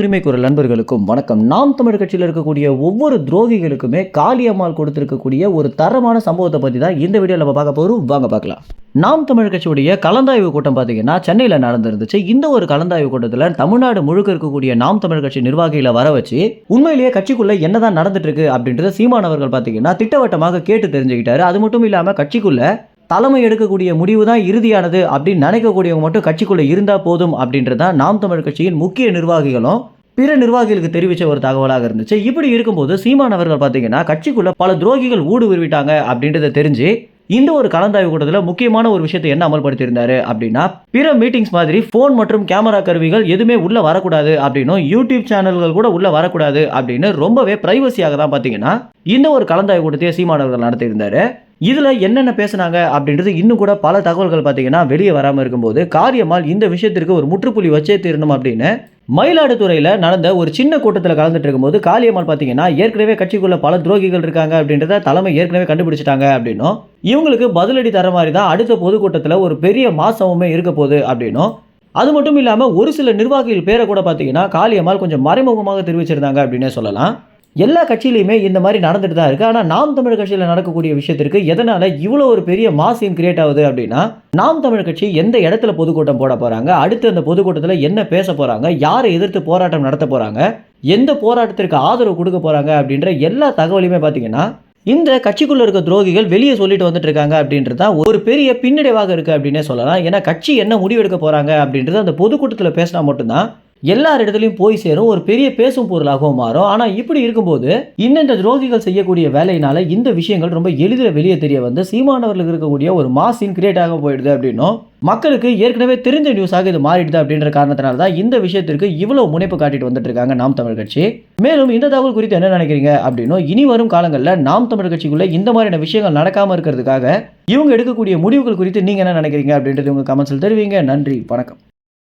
உரிமை குரல் நண்பர்களுக்கும் வணக்கம். நாம் தமிழ் கட்சியில் இருக்கக்கூடிய ஒவ்வொரு துரோகிகளுக்குமே காளியம்மாள் கொடுத்திருக்கக்கூடிய ஒரு தரமான சம்பவத்தை பற்றி தான் இந்த வீடியோ நம்ம பார்க்க போகிறோம் வாங்க பார்க்கலாம். நாம் தமிழ் கட்சியுடைய கலந்தாய்வு கூட்டம் பார்த்தீங்கன்னா சென்னையில் நடந்திருந்துச்சு. இந்த ஒரு கலந்தாய்வு கூட்டத்தில் தமிழ்நாடு முழுக்க இருக்கக்கூடிய நாம் தமிழ் கட்சி நிர்வாகிகளை வர வச்சு உண்மையிலேயே கட்சிக்குள்ளே என்னதான் நடந்துட்டு இருக்கு அப்படின்றத சீமானவர்கள் பார்த்தீங்கன்னா திட்டவட்டமாக கேட்டு தெரிஞ்சுக்கிட்டாரு. அது மட்டும் இல்லாமல் கட்சிக்குள்ளே தலைமை எடுக்கக்கூடிய முடிவு தான் இறுதியானது அப்படின்னு நினைக்கக்கூடியவங்க மட்டும் கட்சிக்குள்ளே இருந்தால் போதும் அப்படின்றது தான் நாம் தமிழ் கட்சியின் முக்கிய நிர்வாகிகளும் பிற நிர்வாகிகளுக்கு தெரிவித்த ஒரு தகவலாக இருந்துச்சு. இப்படி இருக்கும்போது சீமான் அவர்கள் பார்த்தீங்கன்னா கட்சிக்குள்ள பல துரோகிகள் ஊடு உருவிட்டாங்க அப்படின்றத தெரிஞ்சு இந்த ஒரு கலந்தாய்வு கூட்டத்தில் முக்கியமான ஒரு விஷயத்தை என்ன அமல்படுத்தியிருந்தாரு அப்படின்னா பிற மீட்டிங்ஸ் மாதிரி ஃபோன் மற்றும் கேமரா கருவிகள் எதுவுமே உள்ளே வரக்கூடாது அப்படின்னும் யூடியூப் சேனல்கள் கூட உள்ளே வரக்கூடாது அப்படின்னு ரொம்பவே பிரைவசியாக தான் பார்த்தீங்கன்னா இந்த ஒரு கலந்தாய்வு கூட்டத்தையே சீமானவர்கள் நடத்தியிருந்தாரு. இதில் என்னென்ன பேசுனாங்க அப்படின்றது இன்னும் கூட பல தகவல்கள் பார்த்தீங்கன்னா வெளியே வராமல் இருக்கும்போது காரியமால் இந்த விஷயத்திற்கு ஒரு முற்றுப்புள்ளி வச்சே தீரணும் அப்படின்னு மயிலாடுதுறையில் நடந்த ஒரு சின்ன கூட்டத்தில் கலந்துட்டு இருக்கும்போது காளியம்மாள் பார்த்தீங்கன்னா ஏற்கனவே கட்சிக்குள்ள பல துரோகிகள் இருக்காங்க அப்படின்றத தலைமை ஏற்கனவே கண்டுபிடிச்சிட்டாங்க அப்படின்னும் இவங்களுக்கு பதிலடி தர மாதிரி தான் அடுத்த பொதுக்கூட்டத்தில் ஒரு பெரிய மாசமுமே இருக்க போகுது அப்படின்னும் அது மட்டும் இல்லாமல் ஒரு சில நிர்வாகிகள் பேரை கூட பார்த்தீங்கன்னா காளியம்மாள் கொஞ்சம் மறைமுகமாக தெரிவிச்சிருந்தாங்க அப்படின்னே சொல்லலாம். எல்லா கட்சியிலையுமே இந்த மாதிரி நடந்துட்டு தான் இருக்குது ஆனால் நாம் தமிழ் கட்சியில் நடக்கக்கூடிய விஷயத்திற்கு எதனால் இவ்வளோ ஒரு பெரிய மாசியம் கிரியேட் ஆகுது அப்படின்னா நாம் தமிழ் கட்சி எந்த இடத்துல பொதுக்கூட்டம் போட போகிறாங்க அடுத்து அந்த பொதுக்கூட்டத்தில் என்ன பேச போகிறாங்க யாரை எதிர்த்து போராட்டம் நடத்த போகிறாங்க எந்த போராட்டத்திற்கு ஆதரவு கொடுக்க போகிறாங்க அப்படின்ற எல்லா தகவலையுமே பார்த்தீங்கன்னா இந்த கட்சிக்குள்ளே இருக்க துரோகிகள் வெளியே சொல்லிட்டு வந்துட்டு இருக்காங்க அப்படின்றது தான் ஒரு பெரிய பின்னடைவாக இருக்குது அப்படின்னே சொல்லலாம். ஏன்னா கட்சி என்ன முடிவெடுக்க போகிறாங்க அப்படின்றது அந்த பொதுக்கூட்டத்தில் பேசினா மட்டும்தான் எல்லார் இடத்துலையும் போய் சேரும் ஒரு பெரிய பேசும் பொருளாகவும் மாறும். ஆனால் இப்படி இருக்கும்போது இன்னென்ற துரோகிகள் செய்யக்கூடிய வேலையினால இந்த விஷயங்கள் ரொம்ப எளிதில் வெளியே தெரிய வந்து சீமானவர்களுக்கு இருக்கக்கூடிய ஒரு மாசின் கிரியேட் ஆக போயிடுது அப்படின்னும் மக்களுக்கு ஏற்கனவே தெரிஞ்ச நியூஸாக இது மாறிடுது அப்படின்ற காரணத்தினால தான் இந்த விஷயத்திற்கு இவ்வளவு முனைப்பு காட்டிட்டு வந்துட்டு இருக்காங்க நாம் தமிழ் கட்சி. மேலும் இந்த தகவல் குறித்து என்ன நினைக்கிறீங்க அப்படின்னும் இனி வரும் காலங்களில் நாம் தமிழ் கட்சிக்குள்ள இந்த மாதிரியான விஷயங்கள் நடக்காம இருக்கிறதுக்காக இவங்க எடுக்கக்கூடிய முடிவுகள் குறித்து நீங்க என்ன நினைக்கிறீங்க அப்படின்றது உங்க கமெண்ட்ஸில் தெரிவிங்க. நன்றி வணக்கம்.